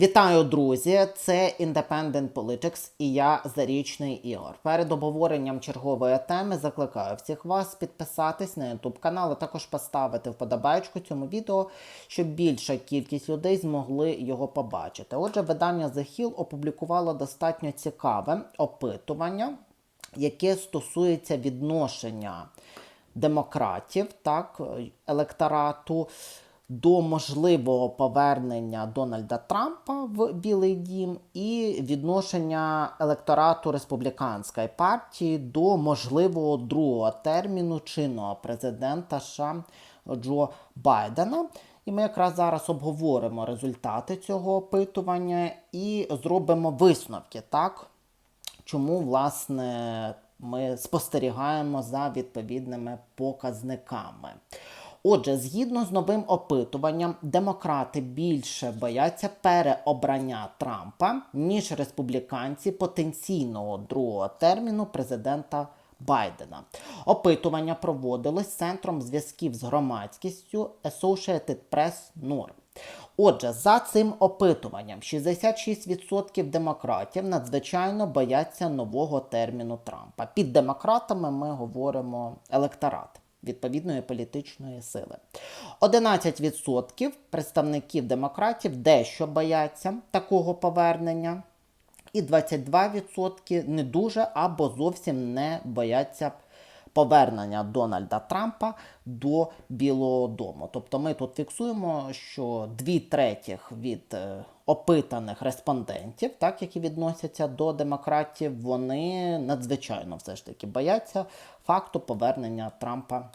Вітаю, друзі! Це Independent Politics і я Зарічний Ігор. Перед обговоренням чергової теми закликаю всіх вас підписатись на YouTube канал, а також поставити вподобайку цьому відео, щоб більша кількість людей змогли його побачити. Отже, видання The Hill опублікувало достатньо цікаве опитування, яке стосується відношення демократів, так, електорату до можливого повернення Дональда Трампа в Білий Дім і відношення електорату республіканської партії до можливого другого терміну чинного президента США Джо Байдена. І ми якраз зараз обговоримо результати цього опитування і зробимо висновки, так? Чому, власне, ми спостерігаємо за відповідними показниками. Отже, згідно з новим опитуванням, демократи більше бояться переобрання Трампа, ніж республіканці потенційного другого терміну президента Байдена. Опитування проводилось Центром зв'язків з громадськістю Associated Press Norm. Отже, за цим опитуванням 66% демократів надзвичайно бояться нового терміну Трампа. Під демократами ми говоримо електорат відповідної політичної сили. 11% представників демократів дещо бояться такого повернення, і 22% не дуже або зовсім не бояться повернення Дональда Трампа до Білого Дому. Тобто ми тут фіксуємо, що дві третіх від е, опитаних респондентів, так, які відносяться до демократів, вони надзвичайно все ж таки бояться факту повернення Трампа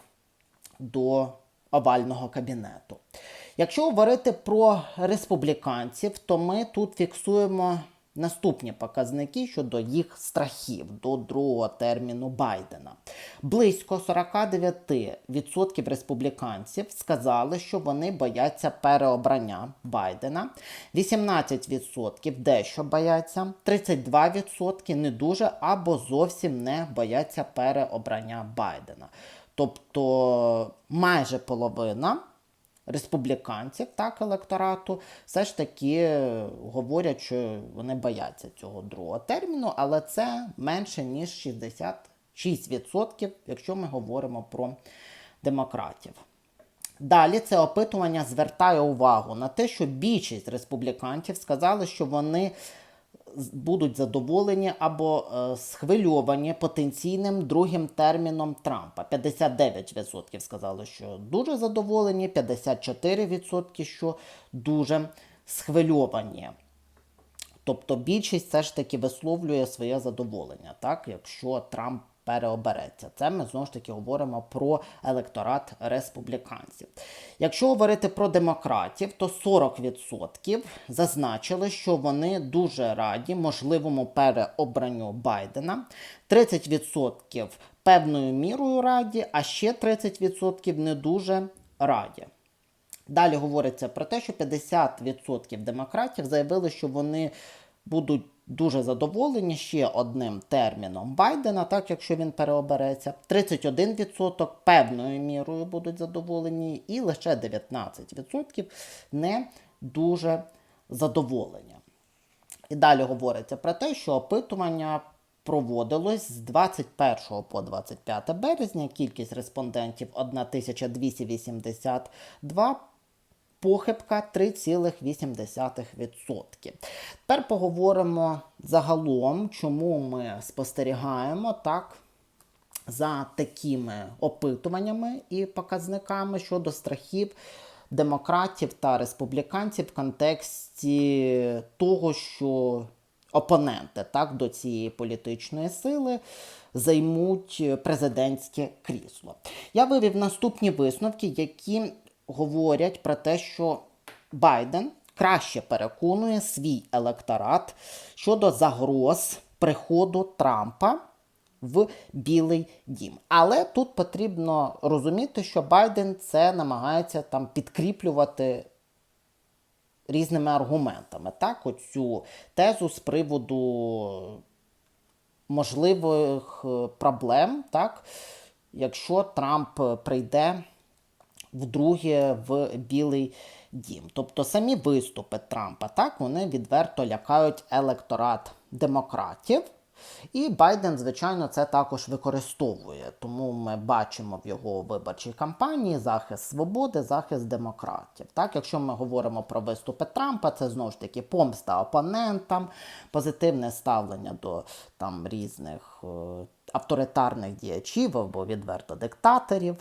до овального кабінету. Якщо говорити про республіканців, то ми тут фіксуємо наступні показники щодо їх страхів до другого терміну Байдена. Близько 49% республіканців сказали, що вони бояться переобрання Байдена, 18% дещо бояться, 32% не дуже або зовсім не бояться переобрання Байдена. Тобто майже половина республіканців, так, електорату, все ж таки говорять, що вони бояться цього другого терміну, але це менше, ніж 66%, якщо ми говоримо про демократів. Далі це опитування звертає увагу на те, що більшість республіканців сказали, що вони будуть задоволені або е, схвильовані потенційним другим терміном Трампа. 59% сказали, що дуже задоволені, 54% що дуже схвильовані. Тобто більшість все ж таки висловлює своє задоволення, так, якщо Трамп переобереться. Це ми знову ж таки говоримо про електорат республіканців. Якщо говорити про демократів, то 40% зазначили, що вони дуже раді можливому переобранню Байдена, 30% певною мірою раді, а ще 30% не дуже раді. Далі говориться про те, що 50% демократів заявили, що вони будуть дуже задоволені ще одним терміном Байдена, так якщо він переобереться. 31% певною мірою будуть задоволені, і лише 19% не дуже задоволені. І далі говориться про те, що опитування проводилось з 21 по 25 березня. Кількість респондентів 1282 похибка 3,8%. Тепер поговоримо загалом, чому ми спостерігаємо так. За такими опитуваннями і показниками щодо страхів демократів та республіканців в контексті того, що опоненти так, до цієї політичної сили займуть президентське крісло. Я вивів наступні висновки, які говорять про те, що Байден краще переконує свій електорат щодо загроз приходу Трампа в Білий Дім. Але тут потрібно розуміти, що Байден це намагається там підкріплювати. Різними аргументами, так, оцю тезу з приводу можливих е, проблем, так, якщо Трамп прийде вдруге в Білий дім. Тобто самі виступи Трампа, так, вони відверто лякають електорат демократів. І Байден, звичайно, це також використовує. Тому ми бачимо в його виборчій кампанії захист свободи, захист демократів. Так, якщо ми говоримо про виступи Трампа, це знову ж таки помста опонентам, позитивне ставлення до там різних е, авторитарних діячів або відверто диктаторів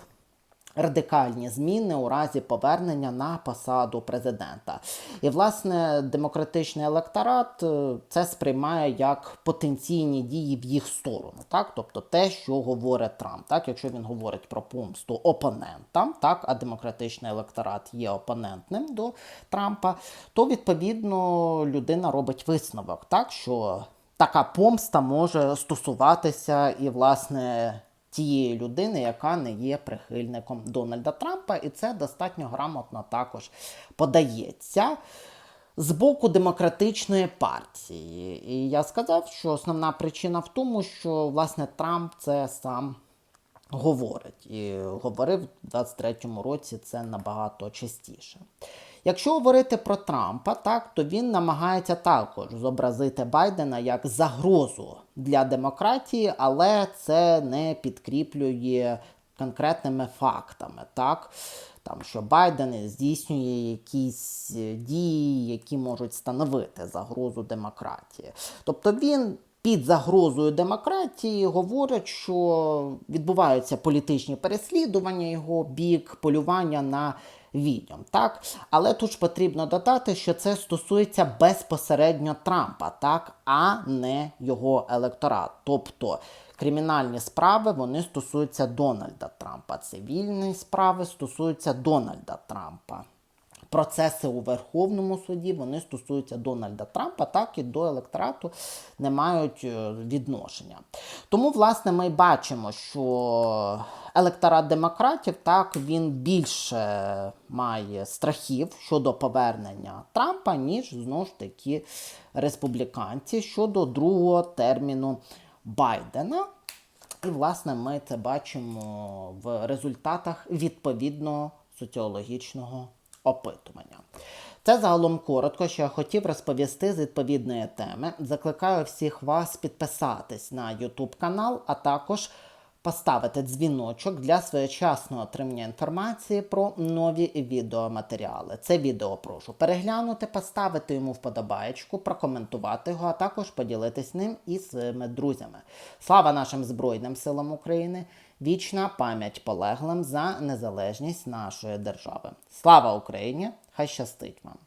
радикальні зміни у разі повернення на посаду президента. І, власне, демократичний електорат е, це сприймає як потенційні дії в їх сторону, так? Тобто те, що говорить Трамп, так, якщо він говорить про помсту опонентам, так, а демократичний електорат є опонентним до Трампа, то відповідно людина робить висновок, так, що така помста може стосуватися і, власне, тієї людини, яка не є прихильником Дональда Трампа, і це достатньо грамотно також подається. З боку демократичної партії. І я сказав, що основна причина в тому, що власне Трамп це сам говорить. І говорив в 23-му році це набагато частіше. Якщо говорити про Трампа, так, то він намагається також зобразити Байдена як загрозу для демократії, але це не підкріплює конкретними фактами. так. Там, що Байден здійснює якісь е, дії, які можуть становити загрозу демократії. Тобто він під загрозою демократії говорить, що відбуваються політичні переслідування його бік, полювання на відьом. Так? Але тут ж потрібно додати, що це стосується безпосередньо Трампа, так? а не його електорат. Тобто кримінальні справи вони стосуються Дональда Трампа, цивільні справи стосуються Дональда Трампа. Процеси у Верховному суді вони стосуються Дональда Трампа, так і до електорату не мають е, відношення. Тому, власне, ми бачимо, що електорат демократів так він більше має страхів щодо повернення Трампа, ніж знову ж таки республіканці щодо другого терміну Байдена. І, власне, ми це бачимо в результатах відповідного соціологічного опитування. Це загалом коротко, що я хотів розповісти з відповідної теми. Закликаю всіх вас підписатись на YouTube канал, а також поставити дзвіночок для своєчасного отримання інформації про нові відеоматеріали. Це відео прошу переглянути, поставити йому вподобаєчку, прокоментувати його, а також поділитись ним із своїми друзями. Слава нашим Збройним силам України! Вічна пам'ять полеглим за незалежність нашої держави. Слава Україні! Хай щастить вам!